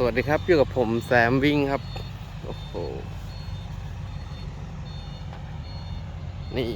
สวัสดีครับอยู่กับผมแซมวิ่งครับ โอ้โห นี่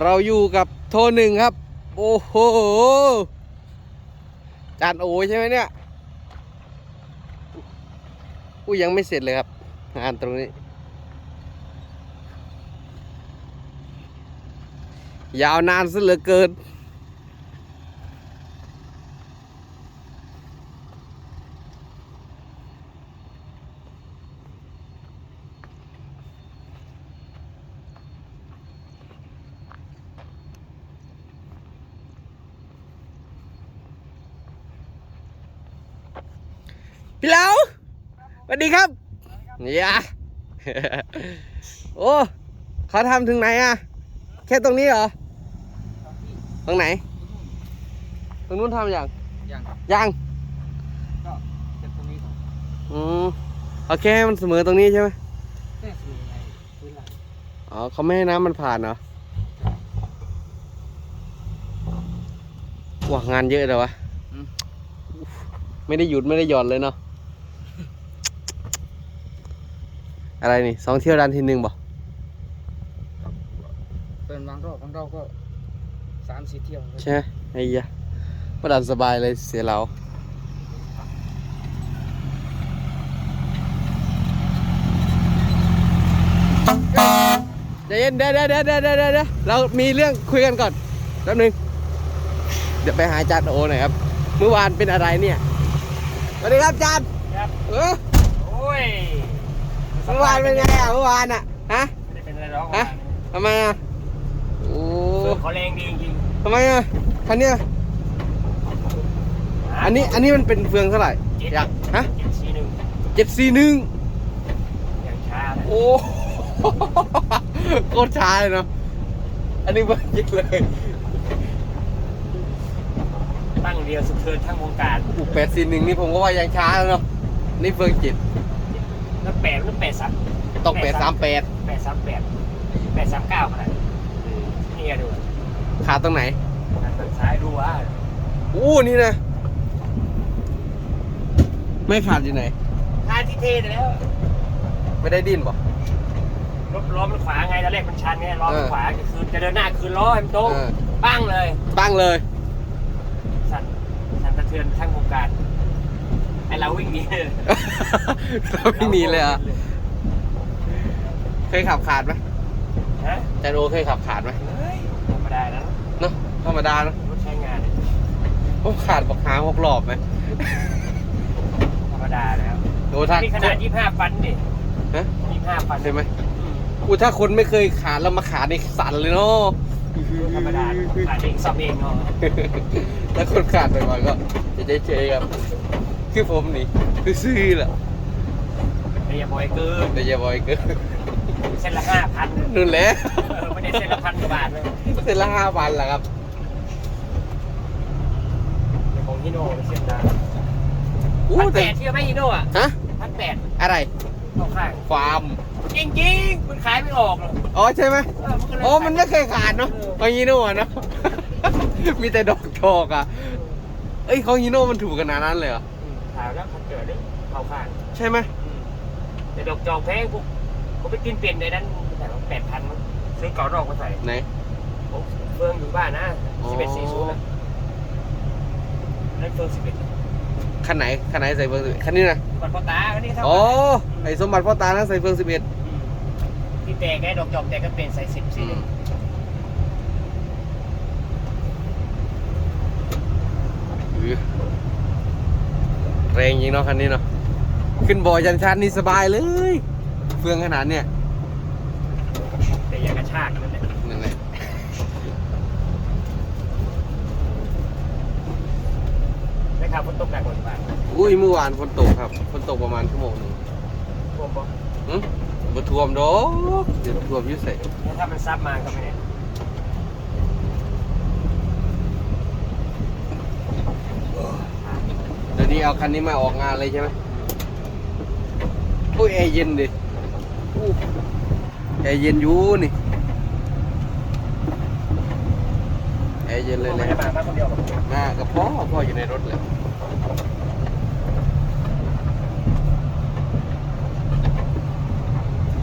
เราอยู่กับโทรหนึ่งครับ โอ้โห จานโอใช่ไหมเนี่ยกูยังไม่เสร็จเลยครับ งานตรงนี้ ยาวนานซะเหลือเกิน พี่เหลาสวัสดีครับเนี่ยโอ้เขาทำถึงไหนอะแค่ตรงนี้เหรอ ตรงไหน ตรงนู้นทำอย่างยังยังก็เสร็จตรงนี้ก่อนอืมโอเคให้มันเสมอตรงนี้ใช่ไหมแค่สี่ไงพื้นหลังอ๋อเขาไม่ให้น้ำมันผ่านเหรอว้างานเยอะเลยวะ ไม่ได้หยุดไม่ได้หย่อนเลยเนาะ อะไรนี่สองเที่ยวดันทีหนึ่งบ่เป็นบางรอบบางรอบก็สามสี่เที่ยวใช่ไหมไอ้ยะมาดันสบายเลยเสียเราเดี๋ยวเดี๋ยวเดี๋ยวเดี๋ยวเดี๋ยวเดี๋ยวเดี๋ยวเรามีเรื่องคุยกันก่อนแป๊บนึงเดี๋ยวไปหาจานโอหน่อยครับ เมื่อวานเป็นอะไรเนี่ยสวัสดีครับจานครับเออโอ้ย เมื่อวานเป็นไงอะเมื่อวานอะฮะไม่ได้เป็นอะไรหรอกฮะทำไมอะโอ้เสื้อเขาแรงดีจริงทำไมอะคันเนี้ยๆอันนี้อันนี้มันเป็นเฟืองเท่าไหร่อยากฮะเจ็ดสี่หนึ่งเจ็ดสี่หนึ่งอย่างช้าเลยโอ้โคตรช้าเลยเนาะอันนี้เบอร์ยิกเลย ตั้งเดียวสุดเทินทั้งวงการอูแปดสี่หนึ่งนี่ผมก็ว่ายังช้าแล้วเนาะนี่เฟืองจิต แล้วแปดแล้วแปดสามต้องแปดสามแปดแปดสามแปดแปดสามเก้าขนาดนี่ไงดูขาดตรงไหนทางซ้ายดูว่าอู้นี่นะ ไม่ขาดอยู่ไหนทางที่เทแล้ว ไม่ได้ดิ้นป่ะรถล้อมันขวาไงตอนแรกมันชันไงล้อมันเออขวาก็คือจะเดินหน้าคืนล้อให้มันตรงเออปั้งเลยตั้งเลย สั่นสั่นสะเทือนทั้งวงการ ไอเราวิ่งหนีเลยเราไม่มีเลยเหรอะเคยขับขาดไหมฮะจานโอเคยขับขาดไหมเฮ้ยธรรมดาแล้วเนาะธรรมดาเนาะรถใช้งานผมขาดบอกหางหกรอบไหมธรรมดาแล้วโอ้ถ้านี่ขนาด25ฟันดิฮะ25ฟันใช่ไหมอูถ้าคนไม่เคยขาดแล้วมาขาดในสั่นเลยเนาะธรรมดาขายเองซ่อมเองเนาะแล้วคนขาดไปมาก็จะเฉยๆครับ คือผมนี่ คือซื่อแหละแต่อย่าบ่อยเกินแต่อย่าบ่อยเกินเส้นละห้าพันนู่นแหละไม่ได้เส้นละพันกว่าบาทเลยเสร็จละห้าพันละครับในของฮิโน่เส้นละอู้พันแปแต่ดเที่ยวไหมฮิโน่อะฮะพันแปดอะไรเข้าข้างฟาร์มจริงๆมันขายไม่ออกหรอกอ๋อใช่ไหมเออมันก็เลยอ๋อมันไม่เคยขาดเนาะของฮีโน่อะเนาะมีแต่ดอกทอกอะเอ้ยของฮีโน่มันถูกขนาดนั้นเลยเหรออืม ขายแล้วพันเกิดเลยเข้าข้างใช่ไหมอืมแต่ดอกจอกแพงพวกผมไปกินเปลี่ยนในนั้นแต่ว่าแปดพันซื้อเก่ารอกมาใส่ไหน ผมเฟืองอยู่บ้านนะอ๋อ สิบเอ็ดสี่ศูนย์นะนั่นเฟืองสิบเอ็ดคันไหนคันไหนใส่เฟืองสิบเอ็ดคันนี้นะมันพ่อตาอันนี้เท่าอ๋อกันไอสมบัติพ่อตานะใส่เฟืองสิบเอ็ดมที่แตกไงดอกจอกแตกก็เปลี่ยนใส่สิบสี่ แรงจริงเนาะคันนี้เนาะขึ้นบ่อยันชันนี่สบายเลย เฟืองขนาดเนี้ยแต่อยังกระชากนั่นแหละนั่นแหละได้ข่าวฝนตกหนักกว่าที่บ้านอุ้ยเมื่อวานฝนตกครับฝนตกประมาณชั่วโมงหนึงท่วมปะหึบ่ท่วมดอกเดี๋ยวท่วมอยุ่ใส่แล้วถ้ามันซับมาก็ไม่เนี่ย เดี๋ยวนี้เอาคันนี้มาออกงานเลยใช่ไหมอุ้ยแอร์เย็นดิอู้แอร์เย็นอยู่นี่แอร์เย็นเลยไม่นะได้มามาคนเดียวหรอกมากับพ่อพ่ออยู่ในรถเลย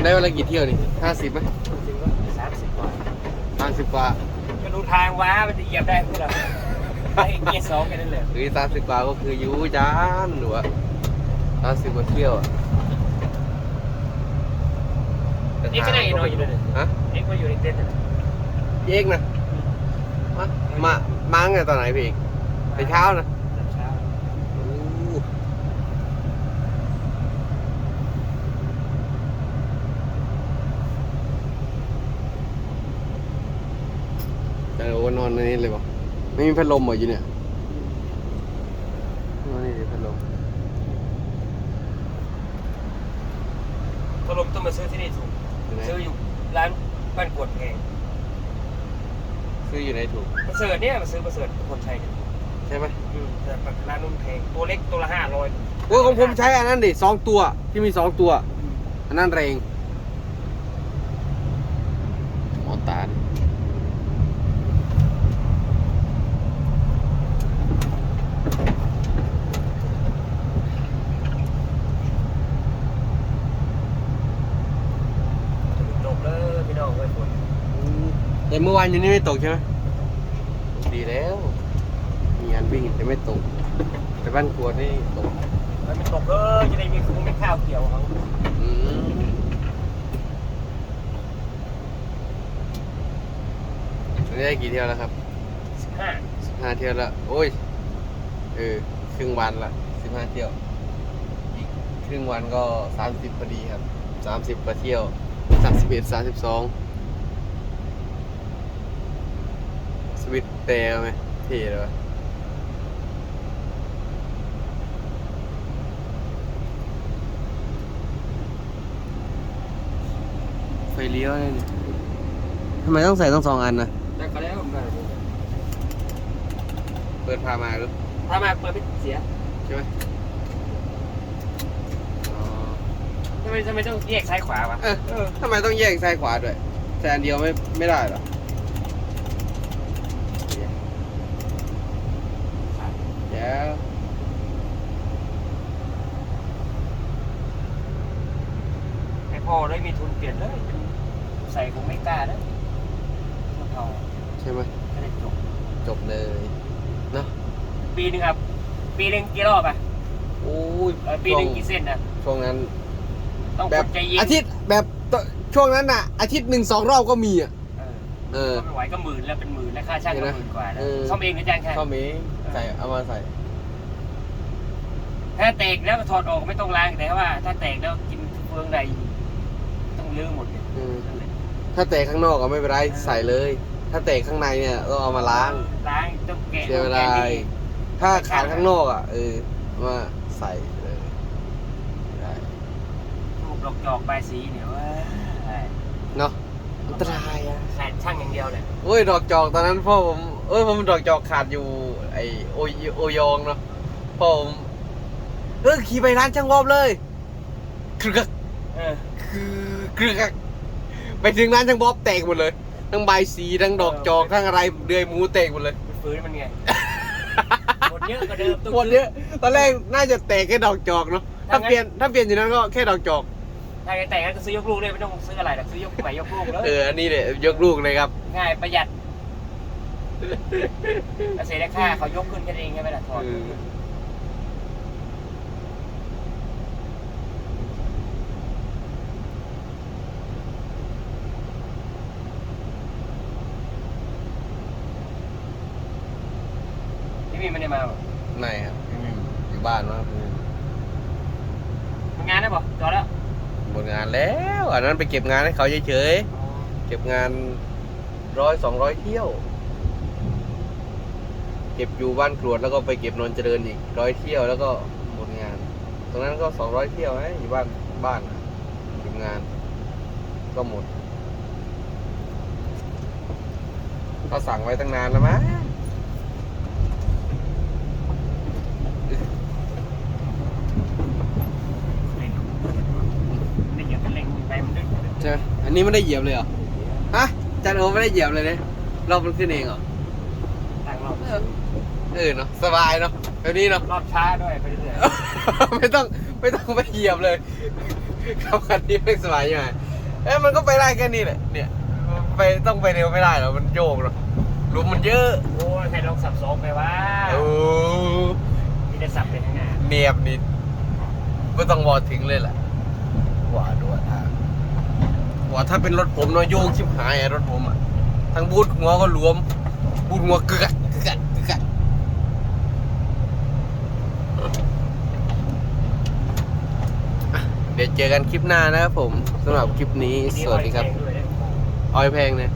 ได้วันละกี่เที่ยวนี่ห้าสิบไหมจริงๆก็สามสิบกว่าห้าสิบกว่าก็ดูทางว้ามันจะเหยียบได้พวกเรา ไอ้เกียร์สองแค่นั้นเลยหรือสามสิบกว่าก็คืออยูจานหรือว่าสามสิบกว่าเที่ยวอะนี่ก็ได้นอนอยู่เลยฮะนี่ก็อยู่ในเต็นท์นะเอกนะมามามาไงตอนไหนพี่เอกแต่เช้านะตอนเช้าโอ้จะโอ้นอนในนี้เลยปะ ไม่มีพัดลมเหรออยู่เนี่ยนอนนี่ดิพัดลมตกลงต้องมาซื้อที่นี่ถูก อยู่ไหนซื้ออยู่ร้านบ้านกวดแพงซื้ออยู่ไหนถูกมาเสิร์ตเนี่ยมาซื้อมาเสิร์ตคนไทยเนี่ยใช่ไหมอืมแต่ร้านนุ่นแพงตัวเล็กตัวละห้าร้อยโอ้ยของผมใช้อันนั้นดิสองตัวที่มีสองตัว อันนั้นแรงหมอตาดิ จบเลยพี่น้องเว้ยฝน แต่เมื่อวานยังนี่ไม่ตกใช่ไหมดีแล้ว มีงานวิ่งแต่ไม่ตก แต่บ้านกวดนี่ตกมันไม่ตกเลยจะได้มีคุ้งไม่ข้าวเกี่ยวเขาอืมอันนี้ได้กี่เที่ยวแล้วครับสิบห้าสิบห้าเที่ยวแล้วโอ้ยเออครึ่งวันละสิบห้าเที่ยวอีกครึ่งวันก็สามสิบพอดีครับสามสิบกว่าเที่ยวสามสิบเอ็ดสามสิบสองส วิตช์แต่ไหมเท่เลยวะไฟเลี้ยวเลยนี่ทำไมต้องใส่ต้องสองอันนะแล้วก็แล้วผมก็เปิดพามาหรือถ้ามาเปิดไม่เสียใช่ไหมอ๋อทำไมทำไมต้องแยกซ้ายขวาวะเออทำไมต้องแยกซ้ายขวาด้วยแต่อันเดียวไม่ไม่ได้เหรอ เดี๋ยวให้พ่อได้มีทุนเปลี่ยนเลยใส่คงไม่กล้านะเอาใช่ไหมไม่ได้จบ จบเลยเนาะปีหนึงครับ ปีหนึ่งกี่รอบอะโอ้ยเออปีหนึ่งกี่เส้นนะช่วงนั้น ต้องแบกบดใจเย็นอาทิตย์แบบตช่วงนั้นน่ะ อาทิตย์หนึ่งสองรอบก็มีอะ เออ เออก็ไม่ไหวก็หมื่นแล้วเป็นหมื่นแล้วค่าช่างก็เห็นไหมหมื่นกว่าแล้วเออ ซ่อมเองหรือจ้างแค่เข้ามี ใส่เอามาใส่ถ้าแตกแล้วก็ถอดออกไม่ต้องล้างแต่ว่า ถ้าแตกแล้วกินเฟืองใดต้องลื้อหมดเลยอืมนั่นแหละถ้าแตกข้างนอกก็ไม่เป็นไรใส่เลย ถ้าแตกข้างในเนี่ยต้องเอามาล้าง ล้างต้องแกะเสียเวลาแกะดีถ้าขาดข้างนอกอะเออมาใส่เลยได้ถูกดอกจอกใบายสีเนี่ยว่าเนาะอันตรายอะ ขาดช่างอย่างเดียวเลยโอ้ยดอกจอกตอนนั้นพ่อผมเอ้ยผมดอกจอกขาดอยู่ ไอโอโอยองเนาะพ่อผมเออขี่ไปร้านช่างวอบเลยกรึกเออคือกรึกไปถึงร้านช่างบ๊อบแตกหมดเลย ทั้งใบสีทั้งดอกจอกทั้งอะไรเดือยหมูแตกหมดเลยมันฟื้นมันไงหมดเยอะกว่าเดิมต้องหมดเยอะตอนแรกน่าจะแตกแค่ดอกจอกเนาะถ้าถ้างั้นเปลี่ยนถ้าเปลี่ยนอยู่นั้นก็แค่ดอกจอกถ้าแตกก็ซื้อยกลูกเลยไม่ต้องซื้ออะไรหรอกซื้อยกใหม่ยกลูกเลยเอออันนี้เนี่ยยกลูกเลยครับ ง่ายประหยัด เกษตรค่าเขายกขึ้นกันเองใช่ไหมล่ะถอดเออพี่มีไม่ได้มาหรอไหนครับอยู่บ้านวะมันงานได้ป่ะจอดแล้วหมดงานแล้ว อันนั้นไปเก็บงานให้เขาเฉยๆ เก็บงานร้อยสองร้อยเที่ยว เก็บอยู่บ้านกรวดแล้วก็ไปเก็บนนเจริญอีกร้อยเที่ยวแล้วก็หมดงาน ตรงนั้นก็สองร้อยเที่ยวนะอยู่บ้านบ้านเก็บงาน ก็หมดเขาสั่งไว้ตั้งนานแล้วมั้งเล่นได้เหยียบเช่นดึงใช่อันนี้ไม่ได้เหยียบเลยเหรอ ฮะจันโอไม่ได้เหยียบเลยเนี่ยรอบมันขึ้นเองเหรอ เออเนาะสบายเนาะแบบนี้เนาะ รอบช้าด้วยไปเรื่อย ไม่ต้องไม่ต้องไปเหยียบเลยขับคันนี้ไม่สบายยังไงเอ้ยมันก็ไปได้แค่นี้แหละเนี่ยไปต้องไปเร็วไม่ได้หรอกมันโยกหรอกหลุมมันเยอะๆโอ้ยใครลองสับสองไปว่าโอ้มีแต่สับเป็นข้างหน้าเนียบนิดไม่ต้องวอถึงเลยแหละหวาด้วยทางว่าถ้าเป็นรถผมเนาะโยกชิบหายอะรถผมอะทั้งบูทหัวก็รวมบูทหัวกึกอะกึกอะกึกอะอะ เดี๋ยวเจอกันคลิปหน้านะครับผมสำหรับคลิปนี้สวัสดีครับมีออยแข็งด้วยนะออยแพงเนี่ย